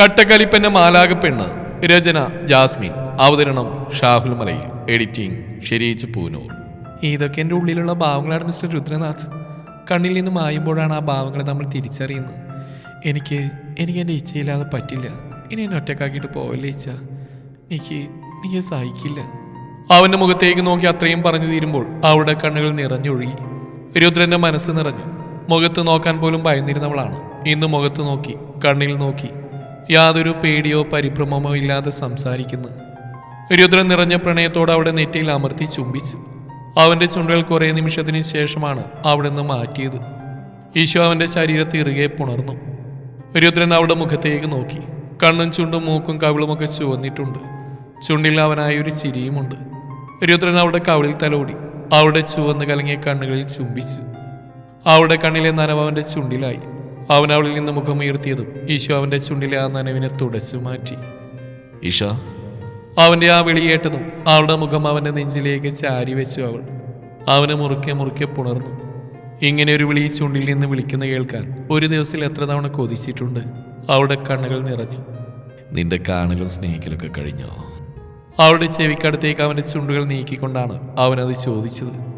കട്ടക്കലിപ്പന്റെ മാലാക പെണ്ണ് രചന ജാസ്മിൻ. അവതരണം ഷാഹുൽ മലയിൽ. എഡിറ്റിംഗ് ഷെരീച്ച് പൂനൂർ. ഇതൊക്കെ എന്റെ ഉള്ളിലുള്ള ഭാവങ്ങളാണ് മിസ്റ്റർ രുദ്രനാഥ്. കണ്ണിൽ നിന്ന് മായുമ്പോഴാണ് ആ ഭാവങ്ങളെ നമ്മൾ തിരിച്ചറിയുന്നത്. എനിക്ക് എനിക്ക് എന്റെ ഇച്ഛയില്ലാതെ പറ്റില്ല. ഇനി എന്നെ ഒറ്റക്കാക്കിയിട്ട് പോവല്ലേ ഇച്ഛ? എനിക്ക് എനിക്ക് സഹിക്കില്ല. അവന്റെ മുഖത്തേക്ക് നോക്കി അത്രയും പറഞ്ഞു തീരുമ്പോൾ അവളുടെ കണ്ണുകൾ നിറഞ്ഞൊഴുകി. രുദ്രന്റെ മനസ്സ് നിറഞ്ഞു. മുഖത്ത് നോക്കാൻ പോലും ഭയന്നിരുന്നവളാണ്. ഇന്ന് മുഖത്ത് നോക്കി കണ്ണിൽ നോക്കി യാതൊരു പേടിയോ പരിഭ്രമമോ ഇല്ലാതെ സംസാരിക്കുന്നു. രുദ്രൻ നിറഞ്ഞ പ്രണയത്തോടെ അവിടെ നെറ്റിയിൽ അമർത്തി ചുംബിച്ചു. അവന്റെ ചുണ്ടുകൾ കുറേ നിമിഷത്തിന് ശേഷമാണ് അവിടെ നിന്ന് മാറ്റിയത്. ഈശോ അവന്റെ ശരീരത്തെ ഇറുകെ പുണർന്നു. രുദ്രൻ അവളുടെ മുഖത്തേക്ക് നോക്കി. കണ്ണും ചുണ്ടും മൂക്കും കവിളുമൊക്കെ ചുവന്നിട്ടുണ്ട്. ചുണ്ടിൽ അവനായ ഒരു ചിരിയുമുണ്ട്. രുദ്രൻ അവളുടെ കവിളിൽ തലോടി. അവളുടെ ചുവന്ന് കലങ്ങിയ കണ്ണുകളിൽ ചുംബിച്ചു. അവളുടെ കണ്ണിലെ നനവ് അവന്റെ ചുണ്ടിലായി. അവൻ അവളിൽ നിന്ന് മുഖമുയർത്തിയതും ഈശോ അവന്റെ ചുണ്ടിലെ ആ നനവിനെ തുടച്ചു മാറ്റി. ഈശോ? അവന്റെ ആ വിളിയേട്ടതും അവളുടെ മുഖം അവന്റെ നെഞ്ചിലേക്ക് ചാരി വെച്ചു അവൾ. അവനെ മുറുക്കെ മുറുക്കെ പുണർന്നു. ഇങ്ങനെ ഒരു വിളി ചുണ്ടിൽ നിന്ന് വിളിക്കുന്ന കേൾക്കാൻ ഒരു ദിവസത്തിൽ എത്ര തവണ കൊതിച്ചിട്ടുണ്ട്. അവളുടെ കണ്ണുകൾ നിറഞ്ഞു. നിന്റെ കാണലും സ്നേഹിക്കലൊക്കെ കഴിഞ്ഞോ? അവളുടെ ചെവിക്കടുത്തേക്ക് അവന്റെ ചുണ്ടുകൾ നീക്കിക്കൊണ്ടാണ് അവനത് ചോദിച്ചത്.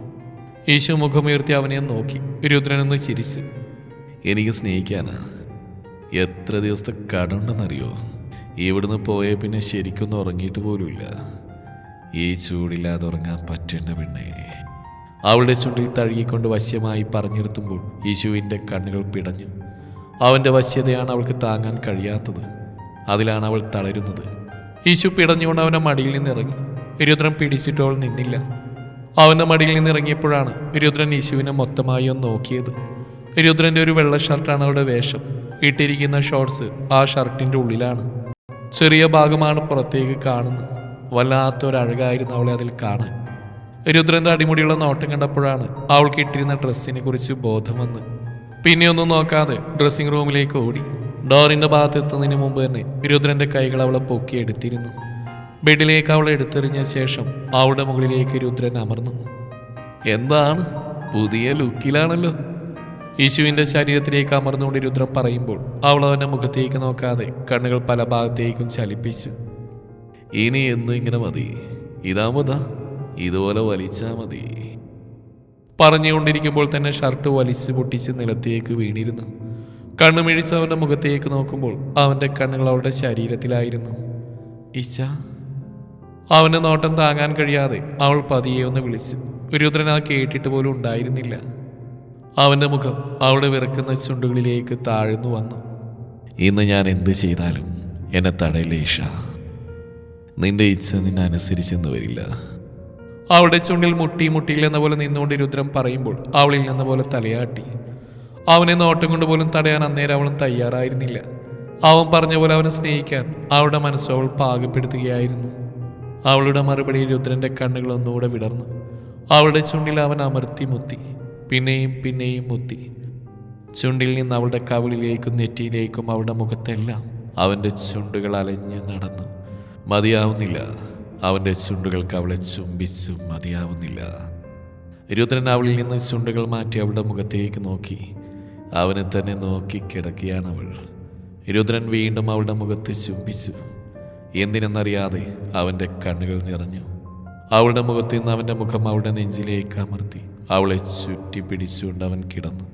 ഈശോ മുഖമുയർത്തി അവനെ നോക്കി. രുദ്രനൊന്ന് ചിരിച്ചു. എനിക്ക് സ്നേഹിക്കാനാണ് എത്ര ദിവസത്തെ കടമുണ്ടെന്നറിയോ? ഇവിടുന്ന് പോയ പിന്നെ ശരിക്കൊന്നും ഉറങ്ങിയിട്ട് പോലുമില്ല. ഈ ചൂടില്ലാതെ ഉറങ്ങാൻ പറ്റേണ്ട പെണ്ണേ. അവളുടെ ചുണ്ടിൽ തഴുകിക്കൊണ്ട് വശ്യമായി പറഞ്ഞിരുത്തുമ്പോൾ യേശുവിന്റെ കണ്ണുകൾ പിടഞ്ഞു. അവന്റെ വശ്യതയാണ് അവൾക്ക് താങ്ങാൻ കഴിയാത്തത്. അതിലാണ് അവൾ തളരുന്നത്. യേശു പിടഞ്ഞുകൊണ്ട് അവന്റെ മടിയിൽ നിന്നിറങ്ങി. രുദ്രൻ പിടിച്ചിട്ട് അവൾ നിന്നില്ല. അവന്റെ മടിയിൽ നിന്നിറങ്ങിയപ്പോഴാണ് രുദ്രൻ യേശുവിനെ മൊത്തമായി ഒന്ന് നോക്കിയത്. രുദ്രന്റെ ഒരു വെള്ള ഷർട്ടാണ് അവളുടെ വേഷം. ഇട്ടിരിക്കുന്ന ഷോർട്സ് ആ ഷർട്ടിന്റെ ഉള്ളിലാണ്. ചെറിയ ഭാഗമാണ് പുറത്തേക്ക് കാണുന്നത്. വല്ലാത്തൊരഴകായിരുന്നു അവളെ അതിൽ കാണാൻ. രുദ്രന്റെ അടിമുടിയുള്ള നോട്ടം കണ്ടപ്പോഴാണ് അവൾക്ക് ഇട്ടിരുന്ന ഡ്രസ്സിനെ കുറിച്ച് ബോധം വന്ന് പിന്നെ ഒന്നും നോക്കാതെ ഡ്രസ്സിംഗ് റൂമിലേക്ക് ഓടി. ഡോറിന്റെ ഭാഗത്ത് എത്തുന്നതിന് മുമ്പ് തന്നെ രുദ്രന്റെ കൈകൾ അവളെ പൊക്കി എടുത്തിരുന്നു. ബെഡിലേക്ക് അവളെ എടുത്തെറിഞ്ഞ ശേഷം അവളുടെ മുകളിലേക്ക് രുദ്രൻ അമർന്നു. എന്താണ്? പുതിയ ലുക്കിലാണല്ലോ. യേശുവിന്റെ ശരീരത്തിലേക്ക് അമർന്നുകൊണ്ട് രുദ്രൻ പറയുമ്പോൾ അവൾ അവന്റെ മുഖത്തേക്ക് നോക്കാതെ കണ്ണുകൾ പല ഭാഗത്തേക്കും ചലിപ്പിച്ചു. ഇനി എന്നും ഇങ്ങനെ മതി. ഇതാമതാ ഇതുപോലെ വലിച്ചാ മതി. പറഞ്ഞുകൊണ്ടിരിക്കുമ്പോൾ തന്നെ ഷർട്ട് വലിച്ചു പൊട്ടിച്ച് നിലത്തേക്ക് വീണിരുന്നു. കണ്ണുമിഴിച്ച് അവന്റെ മുഖത്തേക്ക് നോക്കുമ്പോൾ അവന്റെ കണ്ണുകൾ അവളുടെ ശരീരത്തിലായിരുന്നു. ഇച്ച അവന്റെ നോട്ടം താങ്ങാൻ കഴിയാതെ അവൾ പതിയെ ഒന്ന് വിളിച്ചു. രുദ്രൻ ആ കേട്ടിട്ട് പോലും ഉണ്ടായിരുന്നില്ല. അവന്റെ മുഖം അവിടെ വിറക്കുന്ന ചുണ്ടുകളിലേക്ക് താഴ്ന്നു വന്നു. ഇന്ന് ഞാൻ എന്ത് ചെയ്താലും എന്നെ തടയില്ല നിന്റെ ഇച്ഛ നിന്നെ അനുസരിച്ചെന്ന് വരില്ല. അവളുടെ ചുണ്ടിൽ മുട്ടി മുട്ടിയില്ലെന്ന പോലെ നിന്നുകൊണ്ട് രുദ്രം പറയുമ്പോൾ അവളിൽ നിന്ന പോലെ തലയാട്ടി. അവനെ നോട്ടം കൊണ്ട് പോലും തടയാൻ അന്നേരം അവളും തയ്യാറായിരുന്നില്ല. അവൻ പറഞ്ഞ പോലെ അവനെ സ്നേഹിക്കാൻ അവളുടെ മനസ്സ് പാകപ്പെടുത്തുകയായിരുന്നു. അവളുടെ മറുപടി രുദ്രന്റെ കണ്ണുകൾ ഒന്നുകൂടെ വിടർന്നു. അവളുടെ ചുണ്ടിൽ അവൻ അമർത്തി മുത്തി. പിന്നെയും പിന്നെയും മുത്തി. ചുണ്ടിൽ നിന്ന് അവളുടെ കവിളിലേക്കും നെറ്റിയിലേക്കും അവളുടെ മുഖത്തെല്ലാം അവന്റെ ചുണ്ടുകൾ അലഞ്ഞ് നടന്നു. മതിയാവുന്നില്ല. അവന്റെ ചുണ്ടുകൾക്ക് അവളെ ചുംബിച്ചു മതിയാവുന്നില്ല. രുദ്രൻ അവളിൽ നിന്ന് ചുണ്ടുകൾ മാറ്റി അവളുടെ മുഖത്തേക്ക് നോക്കി. അവനെ തന്നെ നോക്കി കിടക്കുകയാണ് അവൾ. രുദ്രൻ വീണ്ടും അവളുടെ മുഖത്ത് ചുംബിച്ചു. എന്തിനെന്നറിയാതെ അവന്റെ കണ്ണുകൾ നിറഞ്ഞു. അവളുടെ മുഖത്ത് നിന്ന് അവന്റെ മുഖം അവളുടെ നെഞ്ചിലേക്ക് അമർത്തി. അവളെ ചുറ്റി പിടിച്ചുകൊണ്ട് അവൻ കിടന്നു.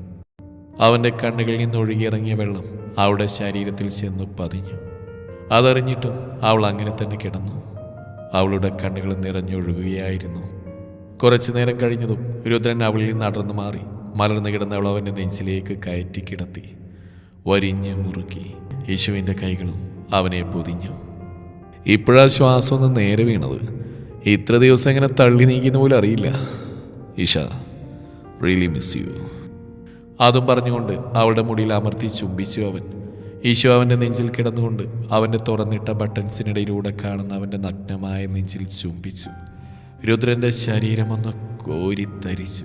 അവന്റെ കണ്ണുകളിൽ നിന്ന് ഒഴുകിയിറങ്ങിയ വെള്ളം അവളുടെ ശരീരത്തിൽ ചെന്ന് പതിഞ്ഞു. അതറിഞ്ഞിട്ടും അവൾ അങ്ങനെ തന്നെ കിടന്നു. അവളുടെ കണ്ണുകൾ നിറഞ്ഞൊഴുകുകയായിരുന്നു. കുറച്ചു നേരം കഴിഞ്ഞതും രുദ്രൻ അവളിൽ നിന്ന് അടർന്നു മാറി. മലർന്നു കിടന്ന അവൾ അവന്റെ നെഞ്ചിലേക്ക് കയറ്റി കിടത്തി. വരിഞ്ഞ് മുറുക്കി. യേശുവിന്റെ കൈകളും അവനെ പൊതിഞ്ഞു. ഇപ്പോഴാ ശ്വാസം ഒന്ന് നേരെ വീണത്. ഇത്ര ദിവസം എങ്ങനെ തള്ളി നീക്കിയെന്ന് പോലും അറിയില്ല. ഇഷ റിയലി മിസ് യു അതും പറഞ്ഞുകൊണ്ട് അവളുടെ മുടിയിൽ അമർത്തി ചുംബിച്ചു അവൻ. ഈശോ അവന്റെ നെഞ്ചിൽ കിടന്നുകൊണ്ട് അവന്റെ തുറന്നിട്ട ബട്ടൺസിനിടയിലൂടെ കാണുന്ന അവന്റെ നഗ്നമായ നെഞ്ചിൽ ചുംബിച്ചു. രുദ്രന്റെ ശരീരമൊന്ന് കോരിത്തരിച്ചു.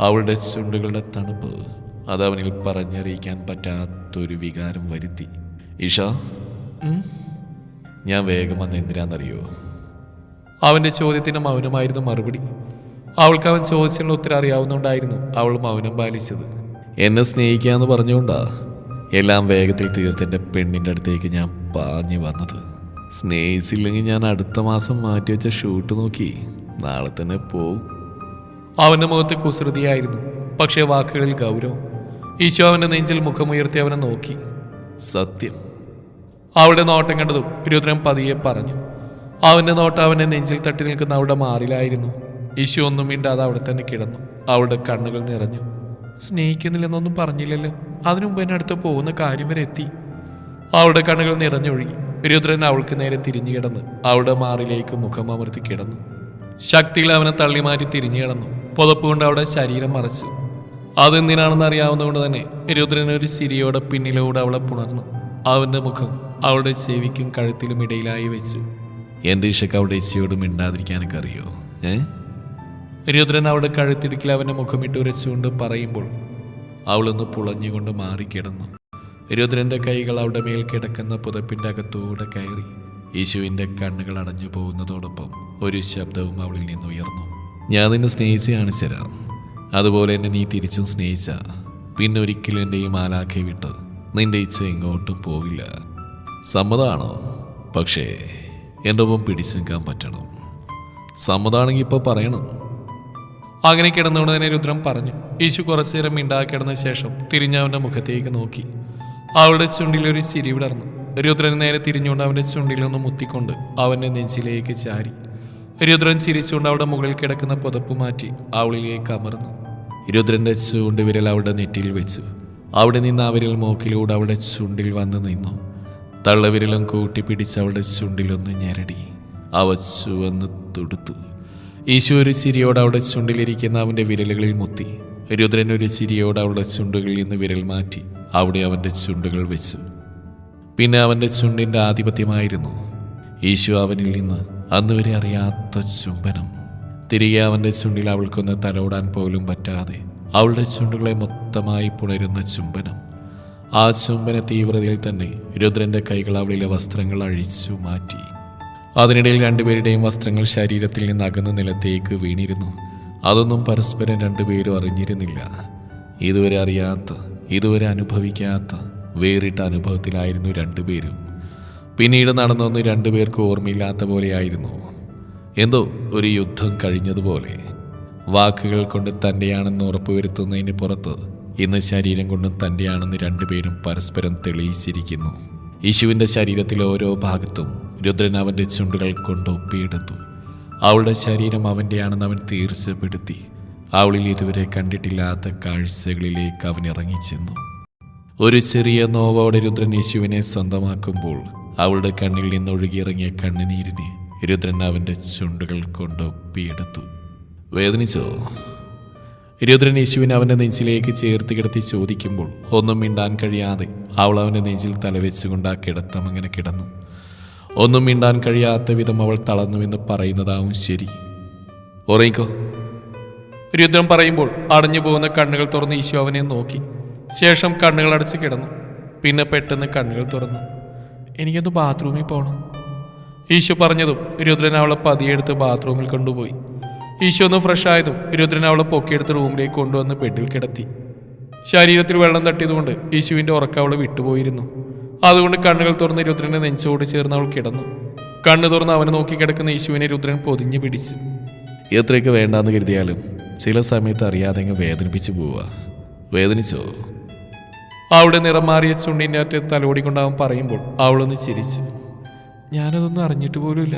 അവളുടെ ചുണ്ടുകളുടെ തണുപ്പ് അതവനിൽ പറഞ്ഞറിയിക്കാൻ പറ്റാത്തൊരു വികാരം വരുത്തി. ഇഷ? ഞാൻ വേഗം വന്ന് എന്തിനാണെന്നറിയോ അവന്റെ ചോദ്യത്തിന് മൗനമായിരുന്നു മറുപടി. അവൾക്ക് അവൻ ചോദിച്ചതിനുള്ള ഉത്തരം അറിയാവുന്നതുകൊണ്ടായിരുന്നു അവൾ മൗനം പാലിച്ചത്. എന്നെ സ്നേഹിക്കാന്ന് പറഞ്ഞുകൊണ്ടാ എല്ലാം വേഗത്തിൽ തീർത്തെന്റെ പെണ്ണിന്റെ അടുത്തേക്ക് ഞാൻ പാഞ്ഞു വന്നത്. സ്നേഹിച്ചില്ലെങ്കിൽ ഞാൻ അടുത്ത മാസം മാറ്റിവെച്ച ഷൂട്ട് നോക്കി നാളെ തന്നെ പോകും അവന്റെ മുഖത്ത് കുസൃതിയായിരുന്നു പക്ഷേ വാക്കുകളിൽ ഗൗരവം. ഈശോ അവന്റെ നെഞ്ചിൽ മുഖമുയർത്തി അവനെ നോക്കി. സത്യം. അവളുടെ നോട്ടം കണ്ടതും രുദ്രൻ പതിയെ പറഞ്ഞു അവന്റെ നോട്ട് അവനെ നെഞ്ചിൽ തട്ടി നിൽക്കുന്ന അവളുടെ മാറിലായിരുന്നു. ഈശു ഒന്നും മിണ്ടാതെ അവിടെ തന്നെ കിടന്നു. അവളുടെ കണ്ണുകൾ നിറഞ്ഞു. സ്നേഹിക്കുന്നില്ലെന്നൊന്നും പറഞ്ഞില്ലല്ലോ. അതിനു മുമ്പ് എന്നെ അടുത്ത് പോകുന്ന കാര്യം വരെ എത്തി. അവളുടെ കണ്ണുകൾ നിറഞ്ഞൊഴുകി. രുദ്രൻ അവൾക്ക് നേരെ തിരിഞ്ഞു കിടന്ന് അവളുടെ മാറിലേക്ക് മുഖം അമർത്തി കിടന്നു. ശക്തികൾ അവനെ തള്ളി മാറ്റി തിരിഞ്ഞു കിടന്നു. പുതപ്പ് കൊണ്ട് അവളുടെ ശരീരം മറച്ചു. അതെന്തിനാണെന്ന് അറിയാവുന്നതുകൊണ്ട് തന്നെ രുദ്രൻ ഒരു ചിരിയോടെ പിന്നിലൂടെ അവളെ പുണർന്നു. അവന്റെ മുഖം അവളുടെ ചെവിക്കും കഴുത്തിലും ഇടയിലായി വെച്ചു. എന്റെ ഇഷക്ക് അവളുടെ ഇച്ചയോട് മിണ്ടാതിരിക്കാനൊക്കെ അറിയോ ഏ? രുദ്രൻ അവളുടെ കഴുത്തിടുക്കിൽ അവന്റെ മുഖമിട്ട് ഉരച്ചുകൊണ്ട് പറയുമ്പോൾ അവളൊന്ന് പുളഞ്ഞുകൊണ്ട് മാറിക്കിടന്നു. രുദ്രന്റെ കൈകൾ അവളുടെ മേൽ കിടക്കുന്ന പുതപ്പിന്റെ അകത്തൂടെ കയറി യേശുവിന്റെ കണ്ണുകൾ അടഞ്ഞു പോകുന്നതോടൊപ്പം ഒരു ശബ്ദവും അവളിൽ നിന്ന് ഉയർന്നു. ഞാൻ നിന്നെ സ്നേഹിച്ച് കാണിച്ചു തരാം. അതുപോലെ എന്നെ നീ തിരിച്ചും സ്നേഹിച്ച. പിന്നെ ഒരിക്കലും എന്റെ ഈ മാലാഖയെ വിട്ട് നിന്റെ ഇച്ഛ എങ്ങോട്ടും പോവില്ല. സമ്മതമാണോ? പക്ഷേ എന്റെ ഒപ്പം പിടിച്ചു നിൽക്കാൻ പറ്റണം. സമ്മതാണെങ്കിൽ ഇപ്പോൾ പറയണം. അങ്ങനെ കിടന്നുകൊണ്ട് തന്നെ രുദ്രം പറഞ്ഞു. യേശു കുറച്ചു നേരം മിണ്ടാക്കിടന്ന ശേഷം തിരിഞ്ഞവന്റെ മുഖത്തേക്ക് നോക്കി. അവളുടെ ചുണ്ടിൽ ഒരു ചിരി വിടർന്നു. രുദ്രൻ നേരെ തിരിഞ്ഞുകൊണ്ട് അവന്റെ ചുണ്ടിലൊന്ന് മുത്തിക്കൊണ്ട് അവന്റെ നെഞ്ചിലേക്ക് ചാരി. രുദ്രൻ ചിരിച്ചുകൊണ്ട് അവളുടെ മുകളിൽ കിടക്കുന്ന പുതപ്പ് മാറ്റി അവളിലേക്ക് അമർന്നു. രുദ്രന്റെ ചൂണ്ടുവിരൽ അവളുടെ നെറ്റിയിൽ വെച്ചു. അവിടെ നിന്ന് ആ വിരൽ മൂക്കിലൂടെ അവളുടെ ചുണ്ടിൽ വന്ന് നിന്നു. തള്ളവിരലും കൂട്ടിപ്പിടിച്ച് അവളുടെ ചുണ്ടിലൊന്ന് ഞെരടി. അവ ചുവന്ന് തൊടുത്തു. ഈശോ ഒരു ചിരിയോട് അവളുടെ ചുണ്ടിലിരിക്കുന്ന അവന്റെ വിരലുകളിൽ മുത്തി. രുദ്രൻ ഒരു ചിരിയോട് അവളുടെ ചുണ്ടുകളിൽ നിന്ന് വിരൽ മാറ്റി അവിടെ അവന്റെ ചുണ്ടുകൾ വെച്ചു. പിന്നെ അവന്റെ ചുണ്ടിന്റെ ആധിപത്യമായിരുന്നു. ഈശോ അവനിൽ നിന്ന് അന്നുവരെ അറിയാത്ത ചുംബനം. തിരികെ അവന്റെ ചുണ്ടിൽ അവൾക്കൊന്ന് തലോടാൻ പോലും പറ്റാതെ അവളുടെ ചുണ്ടുകളെ മൊത്തമായി പുണരുന്ന ചുംബനം. ആ ചുംബന തീവ്രതയിൽ തന്നെ രുദ്രന്റെ കൈകൾ അവളിലെ വസ്ത്രങ്ങൾ അഴിച്ചു മാറ്റി. അതിനിടയിൽ രണ്ടുപേരുടെയും വസ്ത്രങ്ങൾ ശരീരത്തിൽ നിന്ന് അകന്ന നിലത്തേക്ക് വീണിരുന്നു. അതൊന്നും പരസ്പരം രണ്ടുപേരും അറിഞ്ഞിരുന്നില്ല. ഇതുവരെ അറിയാത്ത ഇതുവരെ അനുഭവിക്കാത്ത വേറിട്ട അനുഭവത്തിലായിരുന്നു രണ്ടുപേരും. പിന്നീട് നടന്നൊന്ന് രണ്ടുപേർക്ക് ഓർമ്മയില്ലാത്ത പോലെയായിരുന്നു. എന്തോ ഒരു യുദ്ധം കഴിഞ്ഞതുപോലെ. വാക്കുകൾ കൊണ്ട് തന്റെയാണെന്ന് ഉറപ്പുവരുത്തുന്നതിന് പുറത്ത് ഇന്ന് ശരീരം കൊണ്ടും തന്റെയാണെന്ന് രണ്ടുപേരും പരസ്പരം തെളിയിച്ചിരിക്കുന്നു. യേശുവിന്റെ ശരീരത്തിലെ ഓരോ ഭാഗത്തും രുദ്രൻ അവന്റെ ചുണ്ടുകൾ കൊണ്ട് ഒപ്പിയെടുത്തു. അവളുടെ ശരീരം അവന്റെയാണെന്ന് അവൻ തീർച്ചപ്പെടുത്തി. അവളിൽ ഇതുവരെ കണ്ടിട്ടില്ലാത്ത കാഴ്ചകളിലേക്ക് അവൻ ഇറങ്ങിച്ചെന്നു. ഒരു ചെറിയ നോവോടെ രുദ്രൻ യേശുവിനെ സ്വന്തമാക്കുമ്പോൾ അവളുടെ കണ്ണിൽ നിന്ന് ഒഴുകിയിറങ്ങിയ കണ്ണുനീരിനെ രുദ്രൻ അവന്റെ ചുണ്ടുകൾ കൊണ്ട് ഒപ്പിയെടുത്തു. വേദനിച്ചോ? രുദ്രൻ യേശുവിനെ അവന്റെ നെഞ്ചിലേക്ക് ചേർത്ത് കിടത്തി ചോദിക്കുമ്പോൾ ഒന്നും മിണ്ടാൻ കഴിയാതെ അവൾ അവന്റെ നെഞ്ചിൽ തലവെച്ചുകൊണ്ട് ആ കിടത്തം അങ്ങനെ കിടന്നു. ഒന്നും മിണ്ടാൻ കഴിയാത്ത വിധം അവൾ തളർന്നുവെന്ന് പറയുന്നതാവും ശരി. ഉറയിക്കോ രുദ്രം പറയുമ്പോൾ അടഞ്ഞു പോകുന്ന കണ്ണുകൾ തുറന്ന് ഈശോ അവനെ നോക്കി. ശേഷം കണ്ണുകൾ അടച്ച് കിടന്നു. പിന്നെ പെട്ടെന്ന് കണ്ണുകൾ തുറന്നു. എനിക്കൊന്ന് ബാത്റൂമിൽ പോകണം ഈശോ പറഞ്ഞതും രുദ്രൻ അവളെ പതിയെടുത്ത് ബാത്റൂമിൽ കൊണ്ടുപോയി. ഈശോ ഒന്ന് ഫ്രഷ് ആയതും രുദ്രൻ അവളെ പൊക്കിയെടുത്ത് റൂമിലേക്ക് കൊണ്ടുവന്ന് ബെഡിൽ കിടത്തി. ശരീരത്തിൽ വെള്ളം തട്ടിയതുകൊണ്ട് യേശുവിന്റെ ഉറക്കം അവളെ വിട്ടുപോയിരുന്നു. അതുകൊണ്ട് കണ്ണുകൾ തുറന്ന് രുദ്രനെ നെഞ്ചോട് ചേർന്ന് അവൾ കിടന്നു. കണ്ണു തുറന്ന് അവനെ നോക്കി കിടക്കുന്ന യേശുവിനെ രുദ്രൻ പൊതിഞ്ഞു പിടിച്ചു. എത്രയൊക്കെ വേണ്ടാന്ന് കരുതിയാലും ചില സമയത്ത് അറിയാതെ വേദനിപ്പിച്ചു പോവുക വേദനിച്ചോ? അവളുടെ നിറം മാറിയ ചുണ്ടിന്റെ അറ്റ തലോടിക്കൊണ്ട് അവൻ പറയുമ്പോൾ അവളൊന്ന് ചിരിച്ചു. ഞാനതൊന്നും അറിഞ്ഞിട്ട് പോലുമില്ല.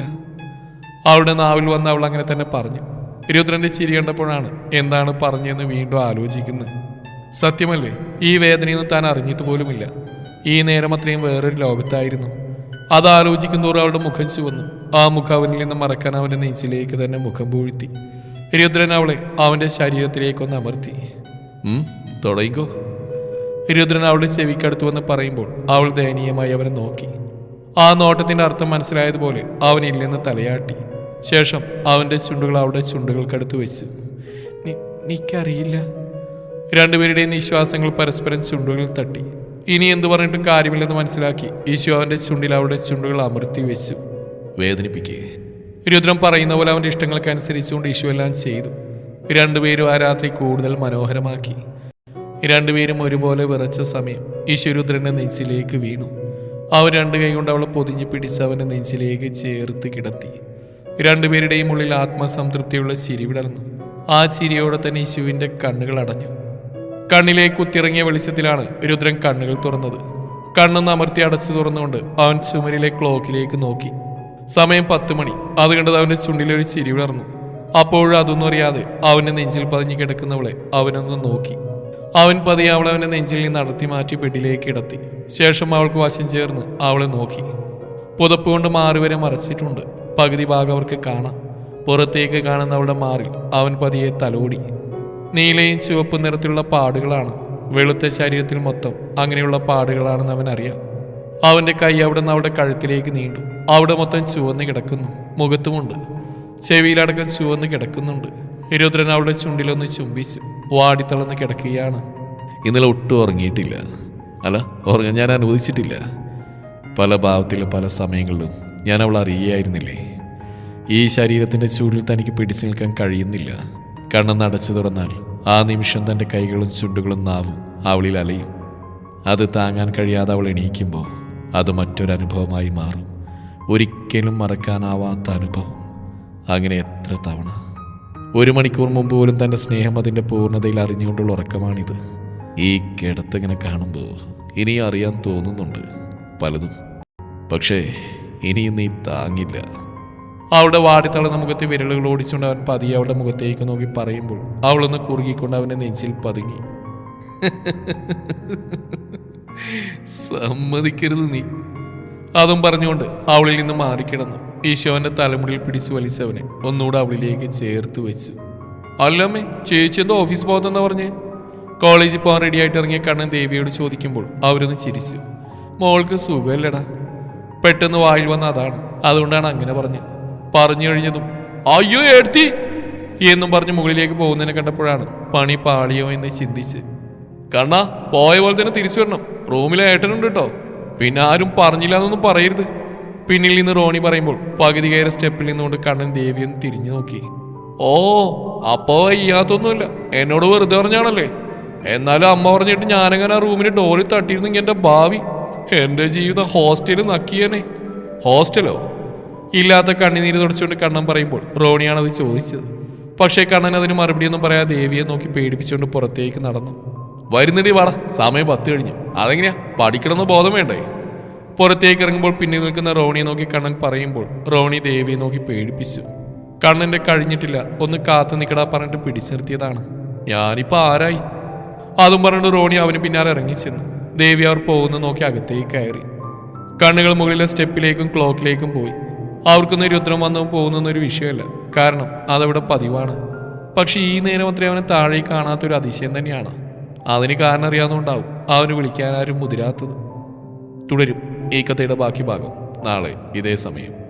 അവളുടെ നാവിൽ വന്ന് അവൾ അങ്ങനെ തന്നെ പറഞ്ഞു. രുദ്രന്റെ ചിരി കണ്ടപ്പോഴാണ് എന്താണ് പറഞ്ഞതെന്ന് വീണ്ടും ആലോചിക്കുന്നത്. സത്യമല്ലേ ഈ വേദനയൊന്നും താൻ അറിഞ്ഞിട്ട് പോലുമില്ല. ഈ നേരം അത്രയും വേറൊരു ലോകത്തായിരുന്നു. അത് ആലോചിക്കുന്നതോറും അവളുടെ മുഖം ചുവന്നു. ആ മുഖം അവനിൽ നിന്ന് മറക്കാൻ അവന്റെ നെഞ്ചിലേക്ക് തന്നെ മുഖം പൂഴ്ത്തി. രുദ്രൻ അവളെ അവന്റെ ശരീരത്തിലേക്കൊന്ന് അമർത്തി. "ഉം, തുടങ്ങിക്കോ. രുദ്രൻ അവളുടെ ചെവിക്കടുത്തു വന്ന് പറയുമ്പോൾ അവൾ ദയനീയമായി അവനെ നോക്കി. ആ നോട്ടത്തിന്റെ അർത്ഥം മനസ്സിലായതുപോലെ അവനില്ലെന്ന് തലയാട്ടി. ശേഷം അവന്റെ ചുണ്ടുകൾ അവളുടെ ചുണ്ടുകൾക്കടുത്ത് വെച്ചു. എനിക്കറിയില്ല നിക്കറിയില്ല. രണ്ടുപേരുടെയും നിശ്വാസങ്ങൾ പരസ്പരം ചുണ്ടുകളിൽ തട്ടി. ഇനി എന്തു പറഞ്ഞിട്ടും കാര്യമില്ലെന്ന് മനസ്സിലാക്കി ഈശോ അവന്റെ ചുണ്ടിൽ അവളുടെ ചുണ്ടുകൾ അമർത്തി വെച്ചു. വേദനിപ്പിക്കേ. രുദ്രം പറയുന്ന പോലെ അവന്റെ ഇഷ്ടങ്ങൾക്കനുസരിച്ചുകൊണ്ട് ഈശോ എല്ലാം ചെയ്തു. രണ്ടുപേരും ആ രാത്രി കൂടുതൽ മനോഹരമാക്കി. രണ്ടുപേരും ഒരുപോലെ വിറച്ച സമയം ഈശ്വരുദ്രന്റെ നെഞ്ചിലേക്ക് വീണു. അവർ രണ്ട് കൈ കൊണ്ട് അവളെ പൊതിഞ്ഞു പിടിച്ച് അവന്റെ നെഞ്ചിലേക്ക് ചേർത്ത് കിടത്തി. രണ്ടുപേരുടെയും ഉള്ളിൽ ആത്മസംതൃപ്തിയുള്ള ചിരി വിടർന്നു. ആ ചിരിയോടെ തന്നെ യേശുവിന്റെ കണ്ണുകൾ അടഞ്ഞു. കണ്ണിലെ കുത്തിറങ്ങിയ വെളിച്ചത്തിലാണ് രുദ്രൻ കണ്ണുകൾ തുറന്നത്. കണ്ണൊന്ന് അമർത്തി അടച്ചു തുറന്നുകൊണ്ട് അവൻ ചുമരിലെ ക്ലോക്കിലേക്ക് നോക്കി. സമയം പത്ത് മണി. അത് കണ്ടത് അവന്റെ ചുണ്ടിലൊരു ചിരി വിടർന്നു. അപ്പോഴും അതൊന്നും അറിയാതെ അവന്റെ നെഞ്ചിൽ പതിഞ്ഞു കിടക്കുന്നവളെ അവനൊന്ന് നോക്കി. അവൻ പതിയെ അവളെ അവന്റെ നെഞ്ചിൽ നിന്ന് നടത്തി മാറ്റി ബെഡിലേക്ക് കിടത്തി ശേഷം അവൾക്ക് വശം ചേർന്ന് അവളെ നോക്കി. പുതപ്പ് കൊണ്ട് മാറുവരെ മറച്ചിട്ടുണ്ട്. പകുതി ഭാഗം അവർക്ക് കാണാം. പുറത്തേക്ക് കാണുന്ന മാറിൽ അവൻ പതിയെ തലോടി. നീലയും ചുവപ്പ് നിറത്തിലുള്ള പാടുകളാണ്. വെളുത്ത ശരീരത്തിൽ മൊത്തം അങ്ങനെയുള്ള പാടുകളാണെന്ന് അവൻ അറിയാം. അവന്റെ കൈ അവിടെ നിന്ന് അവളുടെ കഴുത്തിലേക്ക് നീണ്ടു. അവിടെ മൊത്തം ചുവന്ന് കിടക്കുന്നു. മുഖത്തുമുണ്ട്. ചെവിയിലടക്കം ചുവന്ന് കിടക്കുന്നുണ്ട്. രുദ്രൻ അവളുടെ ചുണ്ടിലൊന്ന് ചുംബിച്ചു വാടിത്തളന്ന് കിടക്കുകയാണ്. ഇന്നലെ ഒട്ടും ഉറങ്ങിയിട്ടില്ല. അല്ല ഉറങ്ങാൻ ഞാൻ അനുവദിച്ചിട്ടില്ല. പല ഭാവത്തിലും പല സമയങ്ങളിലും ഞാൻ അവൾ അറിയുകയായിരുന്നില്ലേ? ഈ ശരീരത്തിന്റെ ചൂടിൽ തനിക്ക് പിടിച്ചു നിൽക്കാൻ കഴിയുന്നില്ല. കണ്ണെന്ന് അടച്ചു തുറന്നാൽ ആ നിമിഷം തന്റെ കൈകളും ചുണ്ടുകളും നാവും അവളിൽ അലയും. അത് താങ്ങാൻ കഴിയാതെ അവൾ എണീക്കുമ്പോൾ അത് മറ്റൊരനുഭവമായി മാറും. ഒരിക്കലും മറക്കാനാവാത്ത അനുഭവം. അങ്ങനെ എത്ര തവണ? ഒരു മണിക്കൂർ മുമ്പ് പോലും തന്റെ സ്നേഹം അതിന്റെ പൂർണതയിൽ അറിഞ്ഞുകൊണ്ടുള്ള ഉറക്കമാണിത്. ഈ കിടത്തിങ്ങനെ കാണുമ്പോൾ ഇനി അറിയാൻ തോന്നുന്നുണ്ട് പലതും. പക്ഷേ ഇനിയും നീ താങ്ങില്ല. അവളുടെ വാടിത്തളർന്ന മുഖത്തെ വിരലുകൾ ഓടിച്ചുകൊണ്ട് അവൻ പതിയെ അവളുടെ മുഖത്തേക്ക് നോക്കി പറയുമ്പോൾ അവളൊന്ന് കുറുകിക്കൊണ്ട് അവന്റെ നെഞ്ചിൽ പതുങ്ങി. സമ്മതിക്കരുത് നീ. അതും പറഞ്ഞുകൊണ്ട് അവളിൽ നിന്ന് മാറിക്കിടന്നു. ഈശോന്റെ തലമുടിയിൽ പിടിച്ചു വലിച്ചവനെ ഒന്നുകൂടെ അവളിലേക്ക് ചേർത്ത് വെച്ചു. അല്ലമ്മേ ചേച്ചി എന്തോ ഓഫീസ് പോകുന്നെന്നാ പറഞ്ഞേ? കോളേജിൽ പോകാൻ റെഡിയായിട്ട് ഇറങ്ങിയ കണ്ണൻ ദേവിയോട് ചോദിക്കുമ്പോൾ അവരൊന്ന് ചിരിച്ചു. മോൾക്ക് സുഖമല്ലടാ. പെട്ടെന്ന് വായിൽ വന്ന അതാണ്. അതുകൊണ്ടാണ് അങ്ങനെ പറഞ്ഞത്. പറഞ്ഞു കഴിഞ്ഞതും അയ്യോ എടുത്തി എന്നും പറഞ്ഞ് മുകളിലേക്ക് പോകുന്നതിനെ കണ്ടപ്പോഴാണ് പണി പാളിയോ എന്ന് ചിന്തിച്ച്. കണ്ണ പോയ പോലെ തന്നെ തിരിച്ചു വരണം. റൂമിലെ ഏട്ടനുണ്ട് കേട്ടോ പിന്നെ ആരും പറഞ്ഞില്ല എന്നൊന്നും പറയരുത്. പിന്നിൽ നിന്ന് റോണി പറയുമ്പോൾ പകുതി കയറി സ്റ്റെപ്പിൽ നിന്നുകൊണ്ട് കണ്ണൻ ദേവിയൊന്ന് തിരിഞ്ഞു നോക്കി. ഓ അപ്പോ വയ്യാത്തൊന്നുമില്ല. എന്നോട് വെറുതെ പറഞ്ഞാണല്ലേ? എന്നാലും അമ്മ പറഞ്ഞിട്ട് ഞാനങ്ങനെ ആ റൂമിന് ഡോറിൽ തട്ടിയിരുന്നെങ്കിൽ എന്റെ ഭാവി. എന്റെ ജീവിതം ഹോസ്റ്റലിൽ നക്കിയനെ. ഹോസ്റ്റലോ? ഇല്ലാത്ത കണ്ണിനീര് തുടച്ചുകൊണ്ട് കണ്ണൻ പറയുമ്പോൾ അത് ചോദിച്ചത്. പക്ഷേ കണ്ണൻ അതിന് മറുപടിയൊന്നും പറയാതെ ദേവിയെ നോക്കി പേടിപ്പിച്ചുകൊണ്ട് പുറത്തേക്ക് നടന്നു. വരുന്നിടി വാട സമയം പത്ത് കഴിഞ്ഞു. അതെങ്ങനെയാ? പഠിക്കണമെന്ന് ബോധം വേണ്ടേ? പുറത്തേക്ക് ഇറങ്ങുമ്പോൾ പിന്നിൽ നിൽക്കുന്ന റോണിയെ നോക്കി കണ്ണൻ പറയുമ്പോൾ റോണി ദേവിയെ നോക്കി പേടിപ്പിച്ചു. കണ്ണന്റെ കഴിഞ്ഞിട്ടില്ല ഒന്ന് കാത്തു നിൽക്കടാ പറഞ്ഞിട്ട് പിടിച്ചിർത്തിയതാണ് ഞാനിപ്പോൾ ഞാനിപ്പോ ആരായി? അതും പറഞ്ഞിട്ട് റോണി അവന് പിന്നാലെ ഇറങ്ങിച്ചെന്നു ദേവി അവർ പോകുന്ന നോക്കി അകത്തേക്ക് കയറി. കണ്ണുകൾ മുകളിലെ സ്റ്റെപ്പിലേക്കും ക്ലോക്കിലേക്കും പോയി. അവർക്കൊന്നും രുദ്രം വന്നു പോകുന്നൊരു വിഷയമല്ല. കാരണം അതവിടെ പതിവാണ്. പക്ഷെ ഈ നേരം അത്രയും അവനെ താഴെ കാണാത്തൊരു അതിശയം തന്നെയാണ്. അതിന് കാരണം അറിയാവുന്നതുകൊണ്ടാവും അവന് വിളിക്കാൻ ആരും മുതിരാത്തത്. തുടരും ഈ കഥയുടെ ബാക്കി ഭാഗം. നാളെ ഇതേ സമയം.